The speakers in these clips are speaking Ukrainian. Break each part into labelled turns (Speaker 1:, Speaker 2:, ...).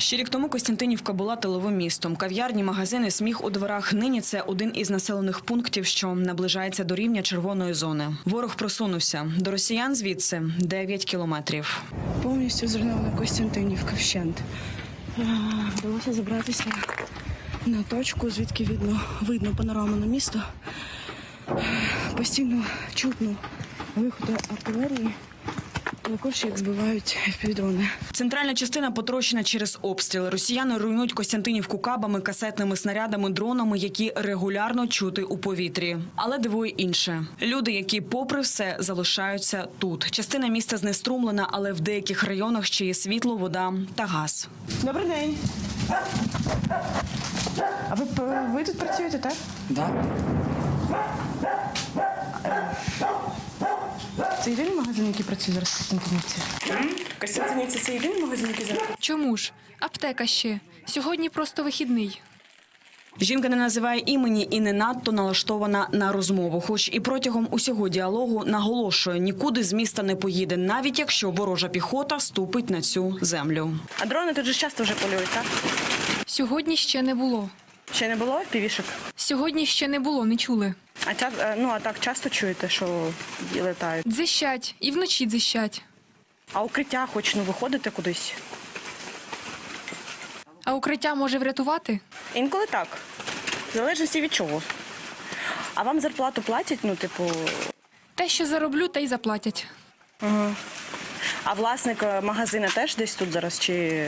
Speaker 1: Ще рік тому Костянтинівка була тиловим містом. Кав'ярні, магазини, сміх у дворах. Нині це один із населених пунктів, що наближається до рівня червоної зони. Ворог просунувся до росіян звідси 9 кілометрів.
Speaker 2: Повністю зруйнована Костянтинівка вщент. Вдалося забратися на точку, звідки видно, видно панораму на місто. Постійно чутно виходи артилерії. Також як збивають півдрони.
Speaker 1: Центральна частина потрощена через обстріли. Росіяни руйнують Костянтинівку кабами, касетними снарядами, дронами, які регулярно чути у повітрі. Але дивує інше: люди, які, попри все, залишаються тут. Частина міста знеструмлена, але в деяких районах ще є світло, вода та газ.
Speaker 2: Добрий день. А ви, ви тут працюєте, так?
Speaker 3: Да.
Speaker 2: Це єдиний магазин, який працює зараз в Костянтинівці? Костянтинівці це єдиний магазин, який зараз
Speaker 4: Чому ж? Аптека ще. Сьогодні просто вихідний.
Speaker 1: Жінка не називає імені і не надто налаштована на розмову. Хоч і протягом усього діалогу наголошує, нікуди з міста не поїде, навіть якщо ворожа піхота ступить на цю землю.
Speaker 2: А дрони тут же часто вже полюють, так?
Speaker 4: Сьогодні ще не було.
Speaker 2: Ще не було півішок?
Speaker 4: Сьогодні ще не було, не чули.
Speaker 2: А ча- е, ну, а так часто чуєте, що летають?
Speaker 4: Дзищать і вночі дзищать.
Speaker 2: А укриття хоч ну виходите кудись?
Speaker 4: А укриття може врятувати?
Speaker 2: Інколи так. В залежності від чого. А вам зарплату платять, ну, типу.
Speaker 4: Те, що зароблю, те й заплатять.
Speaker 2: А власник е, магазина теж десь тут зараз? Чи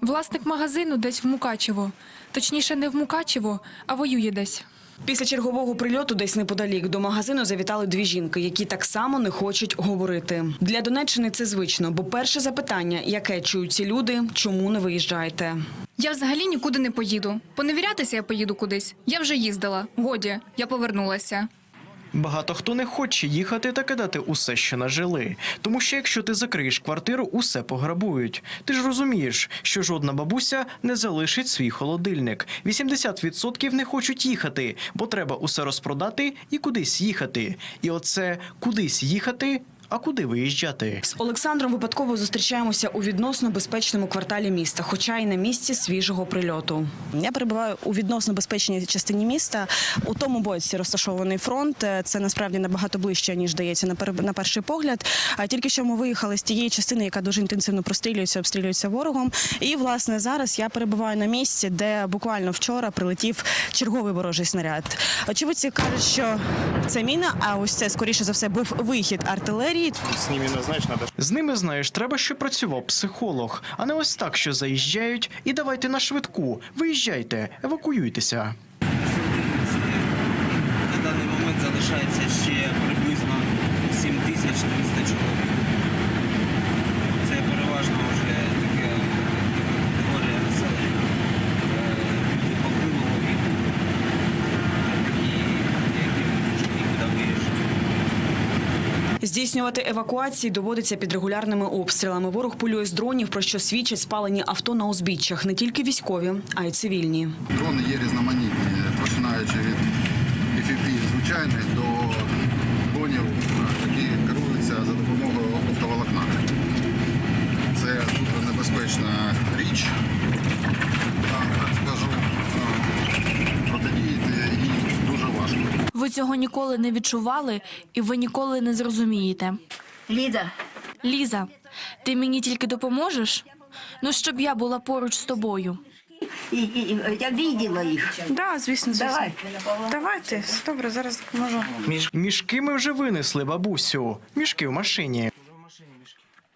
Speaker 4: Власник магазину десь в Мукачево. Точніше, не в Мукачево, а воює десь.
Speaker 1: Після чергового прильоту десь неподалік до магазину завітали дві жінки, які так само не хочуть говорити. Для Донеччини це звично, бо перше запитання, яке чують ці люди, чому не виїжджаєте?
Speaker 5: Я взагалі нікуди не поїду. Поневірятися я поїду кудись. Я вже їздила. Годі, я повернулася.
Speaker 6: Багато хто не хоче їхати та кидати усе, що нажили. Тому що якщо ти закриєш квартиру, усе пограбують. Ти ж розумієш, що жодна бабуся не залишить свій холодильник. 80% не хочуть їхати, бо треба усе розпродати і кудись їхати. І оце кудись їхати, а куди виїжджати?
Speaker 1: З Олександром випадково зустрічаємося у відносно безпечному кварталі міста, хоча й на місці свіжого прильоту.
Speaker 2: Я перебуваю у відносно безпечній частині міста. У тому боці розташований фронт. Це насправді набагато ближче, ніж пер- на перший погляд. А тільки що ми виїхали з тієї частини, яка дуже інтенсивно прострілюється, обстрілюється ворогом. І власне зараз я перебуваю на місці, де буквально вчора прилетів черговий ворожий снаряд. Очевидці кажуть, що це міна, а ось це скоріше за все був вихід артилерії.
Speaker 7: С ними знаєш, треба...
Speaker 6: З ними знаєш, треба, щоб працював психолог, а не ось так, що заїжджають і давайте на швидку. Виїжджайте, евакуюйтеся.
Speaker 3: На даний момент залишається ще приблизно 7300 чоловік. Це переважно вже таке категорія населення е, люди похилого віку і які можуть нікуди виїжджати.
Speaker 1: Здійснювати евакуації доводиться під регулярними обстрілами. Ворог полює з дронів, про що свідчать спалені авто на узбіччях, не тільки військові, а й цивільні.
Speaker 8: Дрони є різноманітні, починаючи від FPV звичайних до дронів, які керуються за допомогою оптоволокна. Це дуже небезпечна річ, так, так скажу. А, Протидіяти їй дуже важко.
Speaker 9: Ви цього ніколи не відчували, і ви ніколи не зрозумієте.
Speaker 10: Ліда,
Speaker 9: Ліза, ти мені тільки допоможеш? Ну, щоб я була поруч з тобою.
Speaker 10: і, і, і, я бачила їх.
Speaker 2: Да, звісно, звісно.
Speaker 10: Давай.
Speaker 2: Давайте, добре, зараз допоможу.
Speaker 6: Мішки ми вже винесли, бабусю. Мішки в машині.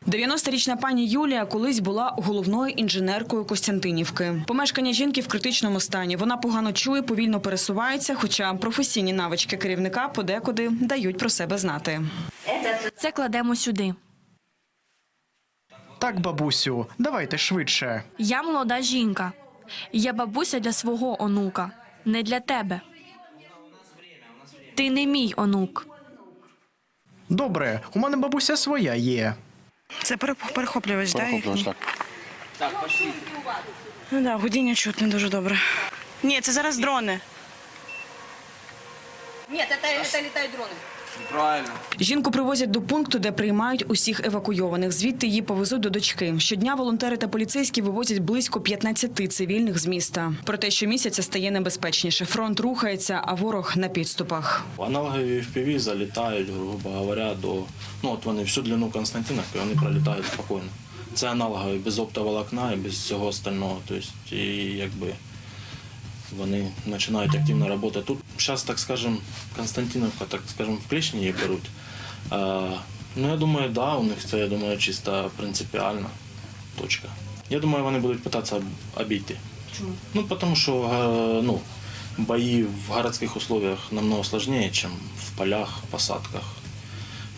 Speaker 1: 90-річна пані Юлія колись була головною інженеркою Костянтинівки. Помешкання жінки в критичному стані. Вона погано чує, повільно пересувається, хоча професійні навички керівника подекуди дають про себе знати.
Speaker 9: Це кладемо сюди.
Speaker 6: Так, бабусю, давайте швидше.
Speaker 9: Я молода жінка. Я бабуся для свого онука, не для тебе. Ти не мій онук.
Speaker 6: Добре, у мене бабуся своя є.
Speaker 2: Це перехоплювач, так? Перехоплювач, так. Так, пошли. Ну так, гудіння чутно дуже добре. Ні, це зараз дрони.
Speaker 10: Ні, це, це літають дрони.
Speaker 3: Правильно.
Speaker 1: Жінку привозять до пункту, де приймають усіх евакуйованих. Звідти її повезуть до дочки. Щодня волонтери та поліцейські вивозять близько 15 цивільних з міста. Проте щомісяця стає небезпечніше. Фронт рухається, а ворог на підступах.
Speaker 7: Аналоги FPV залітають, грубо говоря, до ну от вони всю длину Константиновки вони пролітають спокійно. Це аналогові без оптоволокна і без всього остального. Тобто, і якби вони починають активно працювати. Тут зараз, так скажем, Константиновка, так скажем, в клішні її беруть. А, ну я думаю, да, у них це я думаю, чисто принципіальна точка. Я думаю, вони будуть питатися обійти. Чому? Ну, тому що е, ну, бои в городских условиях намного сложнее, чем в полях, посадках.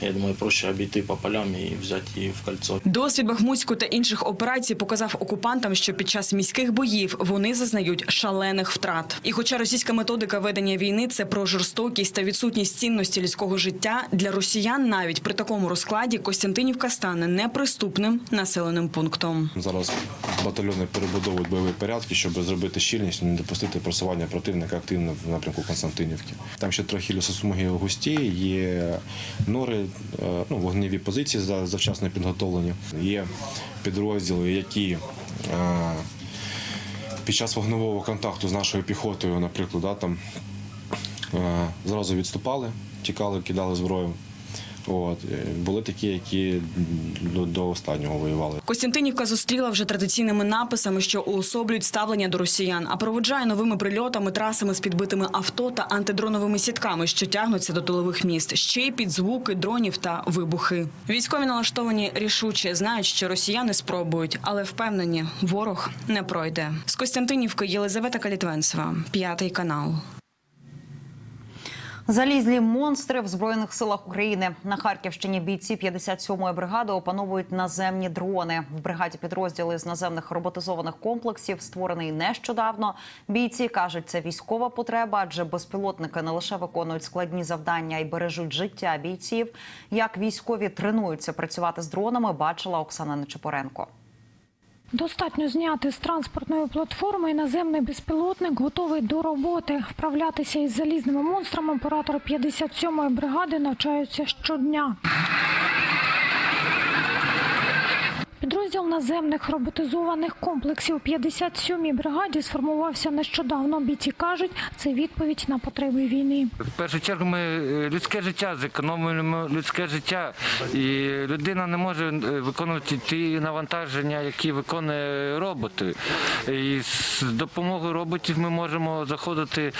Speaker 7: Я думаю, проще обійти по полям і взяти її в кольцо.
Speaker 1: Досвід Бахмутську та інших операцій показав окупантам, що під час міських боїв вони зазнають шалених втрат. І хоча російська методика ведення війни це про жорстокість та відсутність цінності людського життя, для росіян навіть при такому розкладі Костянтинівка стане неприступним населеним пунктом.
Speaker 11: Зараз батальйони перебудовують бойові порядки, щоб зробити щільність не допустити просування противника активно в напрямку Константинівки. Там ще трохи лісосмуги густі, є нори, ну, вогневі позиції за- завчасно підготовлені. Є підрозділи, які е, під час вогневого контакту з нашою піхотою, наприклад, да, там, е, зразу відступали, тікали, кидали зброю. От. Е, Були такі, які до, до останнього воювали.
Speaker 1: Костянтинівка зустріла вже традиційними написами, що уособлюють ставлення до росіян, а проводжає новими прильотами, трасами з підбитими авто та антидроновими сітками, що тягнуться до тилових міст, ще й під звуки дронів та вибухи. Військові налаштовані рішуче знають, що росіяни спробують, але впевнені, ворог не пройде. З Костянтинівки Єлизавета Калітвенцева, п'ятий канал.
Speaker 12: Залізлі монстри в збройних силах України на Харківщині. Бійці 57-ї бригади опановують наземні дрони. В бригаді підрозділи з наземних роботизованих комплексів створений нещодавно. Бійці кажуть, це військова потреба, адже безпілотники не лише виконують складні завдання і бережуть життя бійців. Як військові тренуються працювати з дронами, бачила Оксана Нечипоренко.
Speaker 13: Достатньо зняти з транспортної платформи наземний безпілотник готовий до роботи. Вправлятися із залізними монстрами оператори 57-ї бригади навчаються щодня. Підрозділ наземних роботизованих комплексів 57-й бригаді сформувався нещодавно. Бійці кажуть, це відповідь на потреби війни.
Speaker 14: В першу чергу ми е, людське життя зекономлюємо людське життя, і людина не може е, виконувати ті навантаження, які виконує роботи. І з допомогою роботів ми можемо заходити,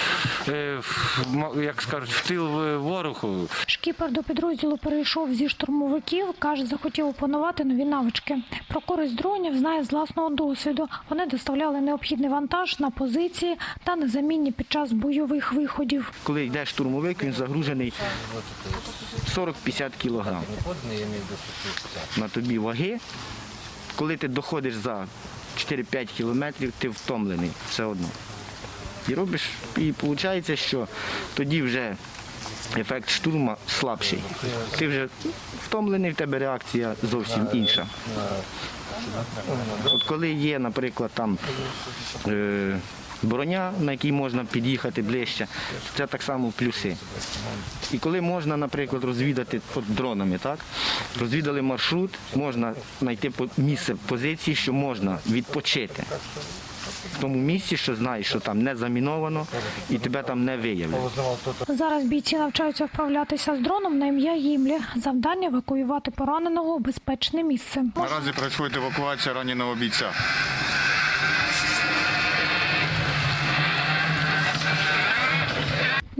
Speaker 14: е, в, як скажуть, в тил ворогу.
Speaker 13: Шкіпер до підрозділу перейшов зі штурмовиків. каже, захотів опанувати нові навички. Про користь дронів знає з власного досвіду. Вони доставляли необхідний вантаж на позиції та незамінні під час бойових виходів.
Speaker 14: Коли йде штурмовик, він загружений 40-50 кілограм. На тобі ваги. Коли ти доходиш за 4-5 кілометрів, ти втомлений все одно. І робиш, і виходить, що тоді вже ефект штурму слабший. Ти вже втомлений, в тебе реакція зовсім інша. От коли є, наприклад, там е, броня, на якій можна під'їхати ближче, це так само плюси. І коли можна, наприклад, розвідати от дронами, так? Розвідали маршрут, можна знайти місце позиції, що можна відпочити. В тому місці, що знаєш, що там не заміновано і тебе там не виявлять.
Speaker 13: Зараз бійці навчаються вправлятися з дроном на ім'я Гімлі. Завдання евакуювати пораненого у безпечне місце.
Speaker 8: Наразі відбувається евакуація раненого бійця.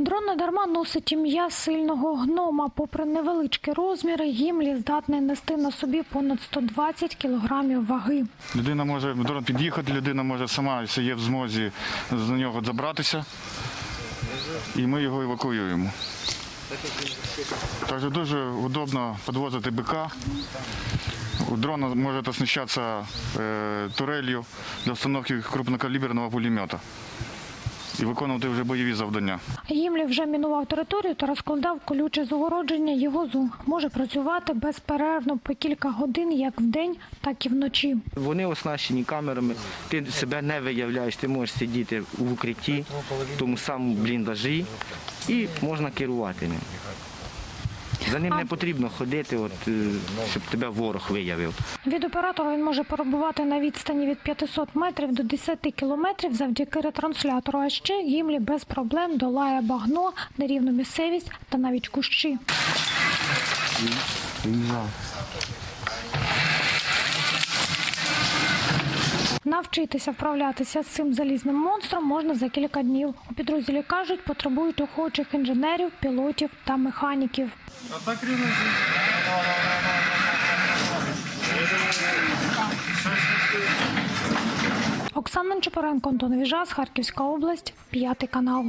Speaker 13: Дрон недарма носить ім'я сильного гнома. Попри невеличкі розміри, Гімлі здатний нести на собі понад 120 кілограмів ваги.
Speaker 8: Людина може дрон під'їхати, людина може сама, є в змозі, з нього забратися. І ми його евакуюємо. Також дуже удобно підвозити бика. У дрона може оснащатися е, турелью для установки крупнокаліберного пулемета і виконувати вже бойові завдання.
Speaker 13: Гімлі вже мінував територію та розкладав колюче загородження Його зум Може працювати безперервно по кілька годин як в день, так і вночі.
Speaker 14: Вони оснащені камерами, ти себе не виявляєш, ти можеш сидіти в укритті, в тому самому бліндажі, і можна керувати ним. За ним не потрібно ходити, от, е, щоб тебе ворог виявив.
Speaker 13: Від оператора він може перебувати на відстані від 500 метрів до 10 кілометрів завдяки ретранслятору. А ще Гімлі без проблем долає багно, нерівну місцевість та навіть кущі. Навчитися вправлятися з цим залізним монстром можна за кілька днів. У підрозділі кажуть, потребують охочих інженерів, пілотів та механіків. Оксана Чепоренко, Антон Віжас, Харківська область, п'ятий канал.